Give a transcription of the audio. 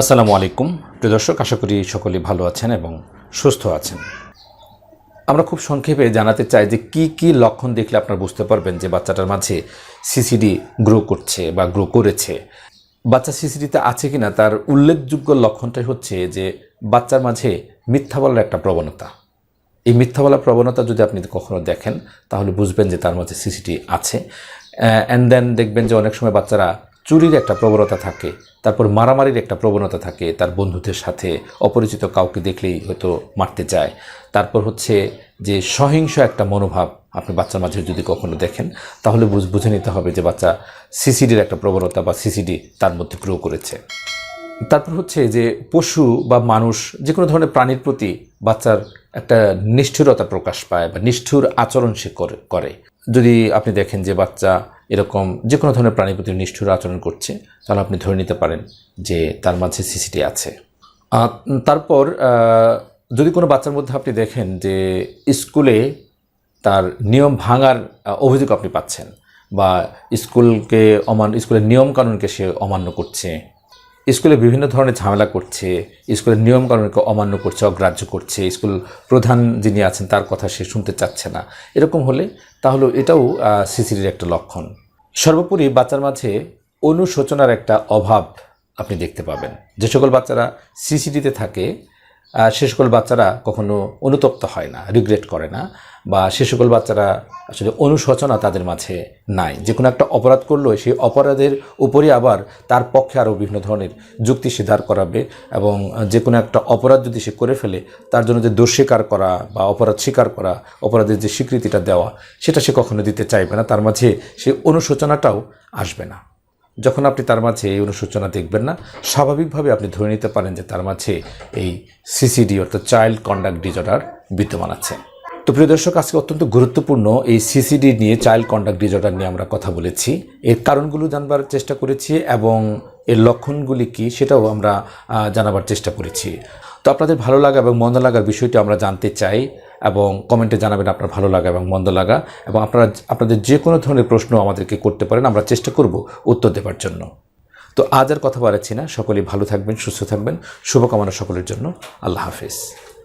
আসসালামু আলাইকুম। প্রিয় দর্শক, আশা করি সকলেই ভালো আছেন এবং সুস্থ আছেন। আমরা খুব সংক্ষেপে জানাতে চাই যে কি কি লক্ষণ দেখলে আপনারা বুঝতে পারবেন যে বাচ্চাটার মাঝে সিসিডি গ্রো করছে বা গ্রো করেছে। বাচ্চা সিসিডিতে আছে কিনা তার উল্লেখযোগ্য লক্ষণটাই হচ্ছে যে বাচ্চার মাঝে মিথ্যা বলার একটা প্রবণতা। এই মিথ্যা বলার প্রবণতা যদি আপনি কখনো দেখেন, তাহলে বুঝবেন যে তার মাঝে সিসিটি আছে। অ্যান্ড দেন দেখবেন যে অনেক সময় বাচ্চারা চুরির একটা প্রবণতা থাকে, তারপর মারামারির একটা প্রবণতা থাকে, তার বন্ধুদের সাথে অপরিচিত কাউকে দেখলেই হয়তো মারতে যায়। তারপর হচ্ছে যে সহিংস একটা মনোভাব আপনি বাচ্চার মাঝে যদি কখনো দেখেন, তাহলে বুঝ, বুঝে নিতে হবে যে বাচ্চা সিসিডির একটা প্রবণতা বা সিসিডি তার মধ্যে গ্রো করেছে। তারপর হচ্ছে যে পশু বা মানুষ যে কোনো ধরনের প্রাণীর প্রতি বাচ্চার একটা নিষ্ঠুরতা প্রকাশ পায় বা নিষ্ঠুর আচরণ সে করে করে। যদি আপনি দেখেন যে বাচ্চা এরকম যে কোনো ধরনের প্রাণীর প্রতি নিষ্ঠুর আচরণ করছে, তাহলে আপনি ধরে নিতে পারেন যে তার মাঝে সিসিটি আছে। তারপর যদি কোনো বাচ্চার মধ্যে আপনি দেখেন যে স্কুলে তার নিয়ম ভাঙার অভিযোগ আপনি পাচ্ছেন বা স্কুলকে অমান, স্কুলের নিয়মকানুনকে সে অমান্য করছে স্কুলে বিভিন্ন ধরনের ঝামেলা করছে, স্কুলের নিয়মকানুনকে অমান্য করছে, অগ্রাহ্য করছে, স্কুল প্রধান যিনি আছেন তার কথা সে শুনতে চাচ্ছে না। এরকম হলে তাহলে এটাও সিসিডির একটা লক্ষণ। সর্বোপরি বাচ্চার মাঝে অনুশোচনার একটা অভাব আপনি দেখতে পাবেন। যে সকল বাচ্চারা সিসিডিতে থাকে সে সকল বাচ্চারা কখনো অনুতপ্ত হয় না রিগ্রেট করে না, বা সে সকল বাচ্চারা আসলে অনুশোচনা তাদের মাঝে নাই। যে কোনো একটা অপরাধ করলেও সেই অপরাধের উপরে আবার তার পক্ষে আরও বিভিন্ন ধরনের যুক্তি সে দাঁড় করাবে এবং যে কোনো একটা অপরাধ যদি সে করে ফেলে, তার জন্য যে দোষ স্বীকার করা বা অপরাধ স্বীকার করা, অপরাধের যে স্বীকৃতিটা দেওয়া, সেটা সে কখনো দিতে চাইবে না, তার মাঝে সেই অনুশোচনাটাও আসবে না। যখন আপনি তার মাঝে এই অনুশোচনা দেখবেন না, স্বাভাবিকভাবে আপনি ধরে নিতে পারেন যে তার মাঝে এই সিসিডি অর্থাৎ চাইল্ড কন্ডাক্ট ডিজর্ডার বিদ্যমান আছে। তো প্রিয় দর্শক, আজকে অত্যন্ত গুরুত্বপূর্ণ এই সিসিডি নিয়ে চাইল্ড কন্ডাক্ট ডিজর্ডার নিয়ে আমরা কথা বলেছি। এর কারণগুলো জানবার চেষ্টা করেছি এবং এর লক্ষণগুলি কি সেটাও আমরা জানাবার চেষ্টা করেছি। তো আপনাদের ভালো লাগা এবং মন্দ লাগার বিষয়টি আমরা জানতে চাই। এবং কমেন্টে জানাবেন আপনার ভালো লাগা এবং মন্দ লাগা এবং আপনারা, আপনাদের যে কোনো ধরনের প্রশ্ন আমাদেরকে করতে পারেন, আমরা চেষ্টা করব উত্তর দেওয়ার জন্য। তো আজ আর কথা বাড়াচ্ছি না। সকলেই ভালো থাকবেন, সুস্থ থাকবেন। শুভকামনা সকলের জন্য। আল্লাহ হাফিজ।